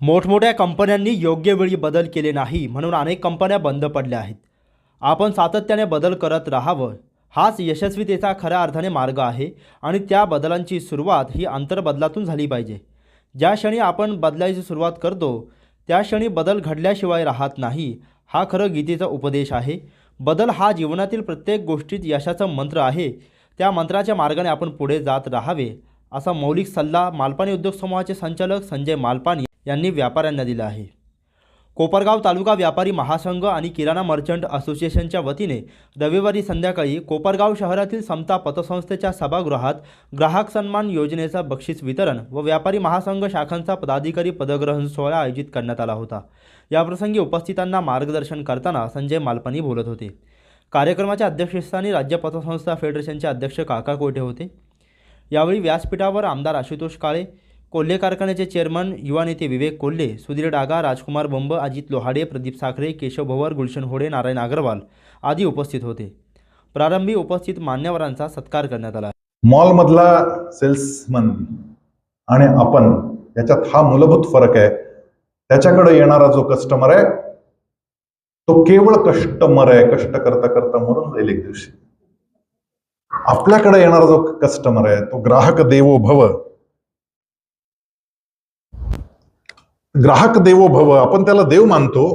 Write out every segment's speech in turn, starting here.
मोठमोठ्या कंपन्यांनी योग्य वेळी बदल केले नाही म्हणून अनेक कंपन्या बंद पडल्या आहेत. आपण सातत्याने बदल करत राहावं. हाच यशस्वीतेचा खऱ्या अर्थाने मार्ग आहे आणि त्या बदलांची सुरुवात ही आंतरबदलातून झाली पाहिजे. ज्या क्षणी आपण बदलायची सुरुवात करतो त्या क्षणी बदल घडल्याशिवाय राहत नाही हा खरं गीतेचा उपदेश आहे. बदल हा जीवनातील प्रत्येक गोष्टीत यशाचा मंत्र आहे. त्या मंत्राच्या मार्गाने आपण पुढे जात राहावे असा मौलिक सल्ला मालपाणी उद्योग समूहाचे संचालक संजय मालपाणी यांनी व्यापाऱ्यांना दिला आहे. कोपरगाव तालुका व्यापारी महासंघ आणि किराणा मर्चंट असोसिएशनच्या वतीने रविवारी संध्याकाळी कोपरगाव शहरातील समता पतसंस्थेच्या सभागृहात ग्राहक सन्मान योजनेचा बक्षीस वितरण व व्यापारी महासंघ शाखांचा पदाधिकारी पदग्रहण सोहळा आयोजित करण्यात आला होता. याप्रसंगी उपस्थितांना मार्गदर्शन करताना संजय मालपानी बोलत होते. कार्यक्रमाच्या अध्यक्षस्थानी राज्य पतसंस्था फेडरेशनचे अध्यक्ष काका कोठे होते? यावेळी व्यासपीठावर आमदार आशुतोष काळे कोल्हे कारखान्याचे चेअरमन युवा नेते विवेक कोल्हे सुधीर डागा राजकुमार बंब अजित लोहाडे प्रदीप साखरे केशव भवर गुलशन होडे नारायण अग्रवाल आदी उपस्थित होते. प्रारंभी उपस्थित मान्यवरांचा सत्कार करण्यात आला. मॉलमधला सेल्समन आणि आपण याच्यात हा मूलभूत फरक आहे त्याच्याकडे येणारा जो कस्टमर आहे तो केवळ कस्टमर आहे कष्ट करता करता मरून जाईल एक दिवशी. आपल्याकडे येणारा जो कस्टमर आहे तो ग्राहक देवो भव ग्राहक देवो भव आपण त्याला देव मानतो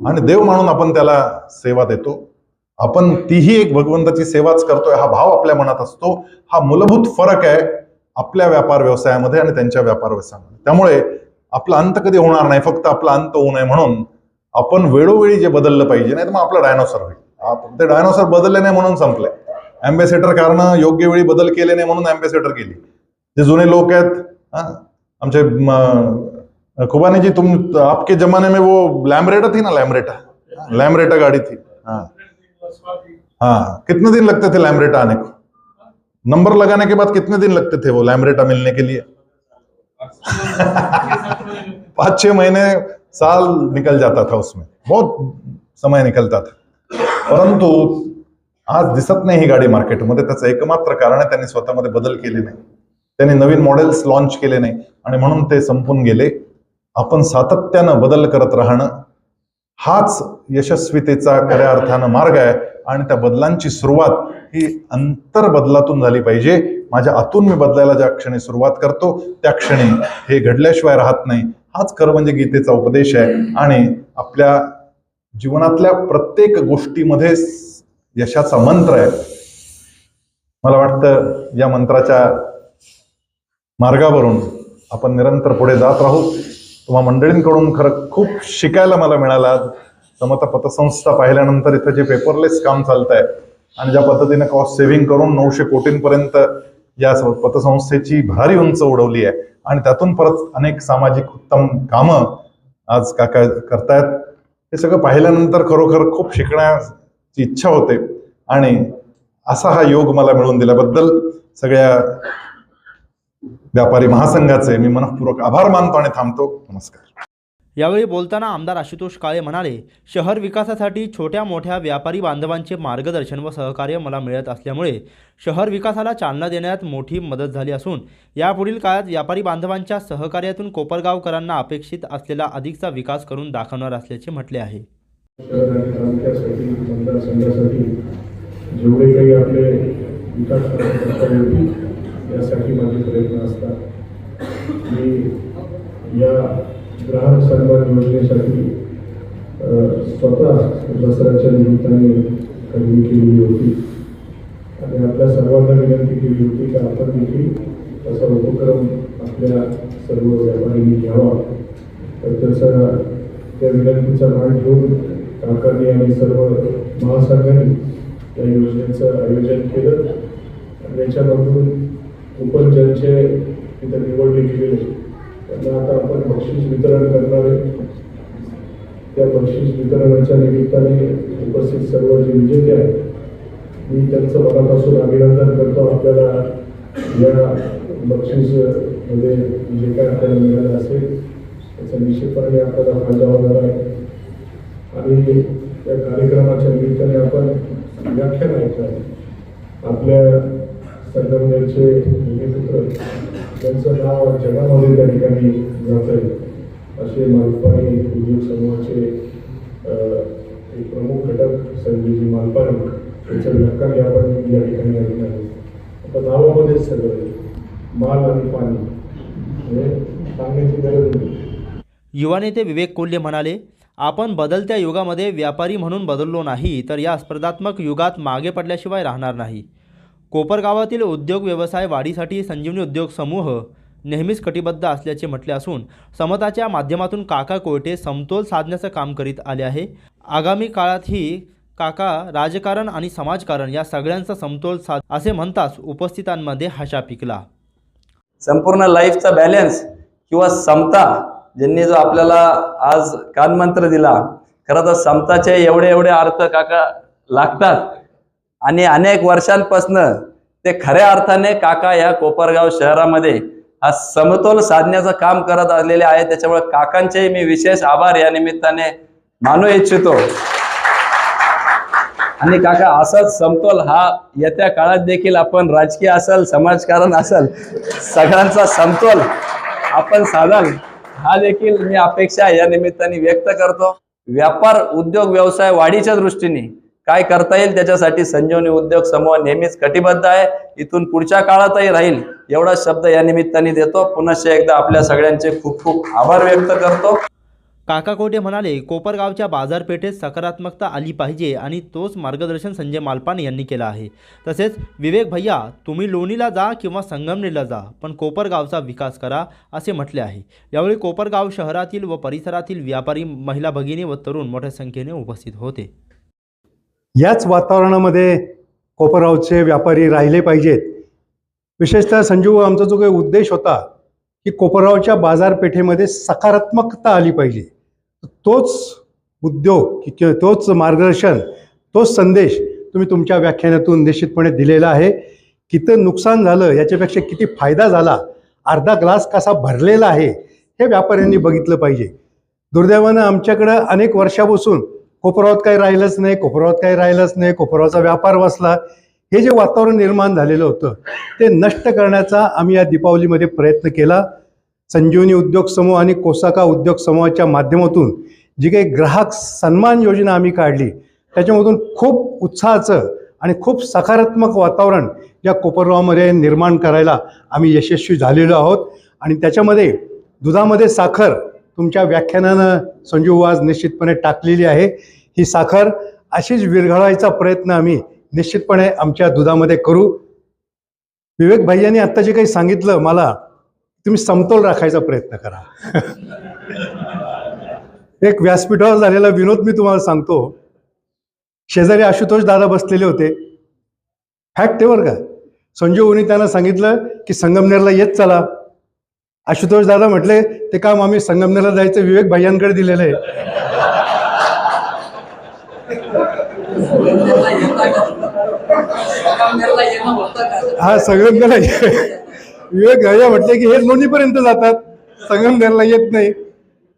आणि देव मानून आपण त्याला सेवा देतो. आपण तीही एक भगवंताची सेवाच करतोय हा भाव आपल्या मनात असतो. हा मूलभूत फरक आहे आपल्या व्यापार व्यवसायामध्ये आणि त्यांच्या व्यापार व्यवसायामध्ये. त्यामुळे आपला अंत कधी होणार नाही फक्त आपला अंत होऊ नये म्हणून आपण वेळोवेळी जे बदललं पाहिजे नाही तर मग आपलं डायनोसर होईल. आप- ते डायनोसर बदलले नाही म्हणून संपलंय. अँबॅसेडर कारण योग्य वेळी बदल केले नाही म्हणून अँबॅसेडर केली. जे जुने लोक आहेत आमचे खुबानी जी तुम आपके जमाने में वो लैमरेटा थी ना लैमरेटा लैमरेटा गाड़ी थी। हाँ। हाँ कितने दिन लगते थे लैमरेटा आने को? नंबर लगाने के बाद कितने दिन लगते थे वो लैमरेटा मिलने के लिए? पाँच छह महीने साल निकल जाता था उसमें। बहुत समय निकलता था। परंतु आज दिसत नाही ही गाडी मार्केटमध्ये त्याचं एकमात्र कारण आहे त्यांनी स्वतःमध्ये बदल केले नाही. त्यांनी नवीन मॉडेल्स लॉन्च केले नाही. आणि म्हणून ते संपून गेले. आपण सातत्यानं बदल करत राहणं हाच यशस्वीतेचा खऱ्या अर्थानं मार्ग आहे. आणि त्या बदलांची सुरुवात ही अंतर बदलातून झाली पाहिजे. माझ्या आतून मी बदलायला ज्या क्षणी सुरुवात करतो त्या क्षणी हे घडल्याशिवाय राहत नाही. हाच खरं म्हणजे गीतेचा उपदेश आहे. आणि आपल्या जीवनातल्या प्रत्येक गोष्टीमध्ये यशाचा मंत्र आहे. मला वाटतं या मंत्राच्या मार्गावरून आपण निरंतर पुढे जात राहू. तुम्हा मंडळींकडून खरं खूप शिकायला मला मिळालं. आज समता पतसंस्था पाहिल्यानंतर इथं जे पेपरलेस काम चालत आहे आणि ज्या पद्धतीने कॉस्ट सेव्हिंग करून नऊशे कोटींपर्यंत या पतसंस्थेची भारी उंच उडवली आहे. आणि त्यातून परत अनेक सामाजिक उत्तम कामं आज काका करतायत. हे सगळं पाहिल्यानंतर खरोखर खूप शिकण्याची इच्छा होते. आणि असा हा योग मला मिळवून दिल्याबद्दल सगळ्या व्यापारी महासंघाचे मी मनपूर्वक आभार मानतो आणि थांबतो. नमस्कार. यावेळी बोलताना आमदार आशुतोष काळे म्हणाले शहर विकासासाठी छोट्या मोठ्या व्यापारी बांधवांचे मार्गदर्शन व सहकार्य मला मिळत असल्यामुळे शहर विकासाला चालना देण्यात मोठी मदत झाली असून यापुढील काळात व्यापारी बांधवांच्या सहकार्यातून कोपरगावकरांना अपेक्षित असलेला अधिकचा विकास करून दाखवणार असल्याचे म्हटले आहे. जेवढे काही आपले विकास यासाठी माझे प्रयत्न असतात. मी या ग्राहक सन्मान योजनेसाठी स्वतः दसऱ्याच्या निमित्ताने खरेदी केलेली होती. आणि आपल्या सर्वांना विनंती केली होती की आपण देखील असा उपक्रम आपल्या सर्व व्यापाऱ्यांनी घ्यावा. तर त्याचा त्या विनंतीचा भाग घेऊन काकांनी आणि सर्व महासंघांनी या योजनेचं आयोजन केलं. आणि याच्यामधून कूपन ज्यांचे इथं निवडले गेलेले त्यांना आता आपण बक्षीस वितरण करणार आहे. त्या बक्षीस वितरणाच्या निमित्ताने उपस्थित सर्व जे विजेते आहेत मी त्यांचं मनापासून अभिनंदन करतो. आपल्याला या बक्षीसमध्ये जे काय आपल्याला मिळालं असेल त्याचा निश्चितपणे आपल्याला फायदा होणार आहे. आणि त्या कार्यक्रमाच्या निमित्ताने आपण व्याख्यान ऐकलं आपल्या संगमनेरचे भूमिपुत्र त्यांचं नाव जगामध्ये त्या ठिकाणी जात आहे. असे मालपाणी उद्योग समूहाचे एक प्रमुख घटक संजयजी मालपाणी यांचं व्याख्यान आपण या ठिकाणी ऐकणार आहे. आता नावामध्येच सगळं आहे. माल आणि पाणी हे सांगण्याची गरज नाही. युवा नेते विवेक कोल्हे म्हणाले आपण बदलत्या युगामध्ये व्यापारी म्हणून बदललो नाही तर या स्पर्धात्मक युगात मागे पडल्याशिवाय राहणार नाही. कोपरगावातील उद्योग व्यवसाय वाढीसाठी संजीवनी उद्योग समूह नेहमीच कटिबद्ध असल्याचे म्हटले असून समताच्या माध्यमातून काका कोयटे समतोल साधण्याचं काम करीत आले आहे. आगामी काळातही काका राजकारण आणि समाजकारण या सगळ्यांचा समतोल साध असे म्हणताच उपस्थितांमध्ये हशा पिकला. संपूर्ण लाईफचा बॅलन्स किंवा समता ज्यांनी जो आपल्याला आज कानमंत्र दिला खरं तर समताचे एवढे एवढे अर्थ काका लागतात आणि अनेक वर्षांपासनं ते खऱ्या अर्थाने काका या कोपरगाव शहरामध्ये हा समतोल साधण्याचं काम करत आलेले आहे त्याच्यामुळे काकांचे मी विशेष आभार या निमित्ताने मानू इच्छितो. आणि काका असाच समतोल हा येत्या काळात देखील आपण राजकीय असेल समाजकारण असेल सगळ्यांचा समतोल आपण साधाल हा देखील मी अपेक्षा या निमित्ताने व्यक्त करतो. व्यापार उद्योग व्यवसाय वाढीच्या दृष्टीने काय करता येईल त्याच्यासाठी संजीवनी उद्योग समूह नेहमीच कटिबद्ध आहे. इथून पुढच्या काळातही राहील एवढा शब्द या निमित्ताने देतो. पुनश्च एकदा आपल्या सगळ्यांचे खूप खूप आभार व्यक्त करतो. काका कोटे म्हणाले कोपरगावच्या बाजारपेठेत सकारात्मकता आली पाहिजे आणि तोच मार्गदर्शन संजय मालपान यांनी केलं आहे. तसेच विवेक भैया तुम्ही लोणीला जा किंवा संगमनेरला जा पण कोपरगावचा विकास करा असे म्हटले आहे. यावेळी कोपरगाव शहरातील व परिसरातील व्यापारी महिला भगिनी व तरुण मोठ्या संख्येने उपस्थित होते. याच वातावरणामध्ये कोपरगावचे व्यापारी राहिले पाहिजेत. विशेषतः संजीव आमचा जो काही उद्देश होता की कोपरगावच्या बाजारपेठेमध्ये सकारात्मकता आली पाहिजे. तोच उद्योग कि- तोच मार्गदर्शन तोच संदेश तुम्ही तुमच्या व्याख्यानातून निश्चितपणे दिलेला आहे. किती नुकसान झालं याच्यापेक्षा किती फायदा झाला अर्धा ग्लास कसा भरलेला आहे हे व्यापाऱ्यांनी बघितलं पाहिजे. दुर्दैवानं आमच्याकडं अनेक वर्षापासून कोपरावत काही राहिलंच नाही कोपरावात काही राहिलंच नाही कोपरावचा व्यापार बसला हे जे वातावरण निर्माण झालेलं होतं ते नष्ट करण्याचा आम्ही या दीपावलीमध्ये प्रयत्न केला. संजीवनी उद्योग समूह आणि कोसाका उद्योग समूहाच्या माध्यमातून जी काही ग्राहक सन्मान योजना आम्ही काढली त्याच्यामधून खूप उत्साहाचं आणि खूप सकारात्मक वातावरण या कोपरगावमध्ये निर्माण करायला आम्ही यशस्वी झालेलो आहोत. आणि त्याच्यामध्ये दुधामध्ये साखर तुमच्या व्याख्यानानं संजीव आज निश्चितपणे टाकलेली आहे. ही साखर अशीच विरघळायचा प्रयत्न आम्ही निश्चितपणे आमच्या दुधामध्ये करू. विवेक भाईयांनी आत्ता जे काही सांगितलं मला तुम्ही समतोल राखायचा प्रयत्न करा. एक व्यासपीठावर झालेला विनोद मी तुम्हाला सांगतो. शेजारी आशुतोष दादा बसलेले होते. फॅक्ट आहे बरं का? संजीवनी त्यांना सांगितलं की संगमनेरला येत चला. आशुतोष दादा म्हटले ते काम आम्ही संगमनेरला जायचं विवेक भाईयांकडे दिलेलं आहे. हा संगमनेरला ये- विवेक भैया म्हटले की हे लोणीपर्यंत जातात. संगमनेरला येत नाही.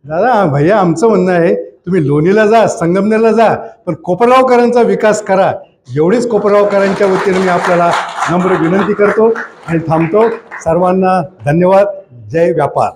दादा भैया आमचं म्हणणं आहे तुम्ही लोणीला जा संगमनेरला जा पण कोपरगावकरांचा विकास करा. एवढीच कोपरगावकरांच्या वतीने मी आपल्याला नम्र विनंती करतो आणि थांबतो. सर्वांना धन्यवाद. जय व्यापार